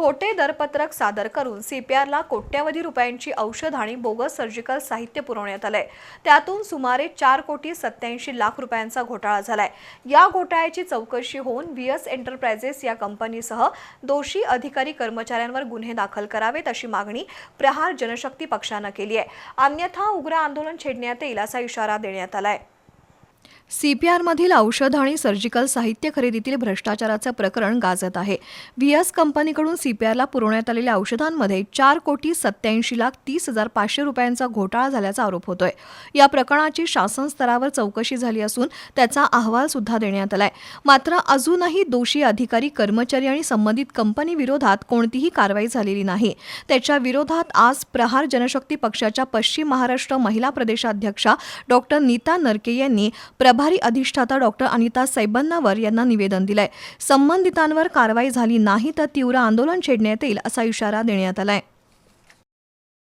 खोटे दरपत्रक सादर करून सीपीआरला कोट्यवधी रुपयांची औषध आणि बोगस सर्जिकल साहित्य पुरवण्यात आलंय. त्यातून सुमारे चार कोटी सत्याऐंशी लाख रुपयांचा घोटाळा झालाय. या घोटाळ्याची चौकशी होऊन व्हीएस एंटरप्राइजेस या कंपनीसह दोषी अधिकारी कर्मचाऱ्यांवर गुन्हे दाखल करावेत अशी मागणी प्रहार जनशक्ती पक्षानं केली आहे. अन्यथा उग्र आंदोलन छेडण्यात येईल असा इशारा देण्यात आलाय. सीपीआरमधील औषध आणि सर्जिकल साहित्य खरेदीतील भ्रष्टाचाराचं प्रकरण गाजत आहे. व्ही एस कंपनीकडून सीपीआरला पुरवण्यात आलेल्या औषधांमध्ये चार कोटी सत्याऐंशी लाख तीस हजार पाचशे रुपयांचा घोटाळा झाल्याचा आरोप होतोय. या प्रकरणाची शासन स्तरावर चौकशी झाली असून त्याचा अहवाल सुद्धा देण्यात आलाय. मात्र अजूनही दोषी अधिकारी कर्मचारी आणि संबंधित कंपनी विरोधात कोणतीही कारवाई झालेली नाही. त्याच्या विरोधात आज प्रहार जनशक्ती पक्षाच्या पश्चिम महाराष्ट्र महिला प्रदेशाध्यक्षा डॉक्टर नीता नरके यांनी प्रभारी अधिष्ठाता डॉक्टर अनिता सैबन्नावर यांना निवेदन दिलंय. संबंधितांवर कारवाई झाली नाही तर तीव्र आंदोलन छेडण्यात येईल असा इशारा देण्यात आलाय.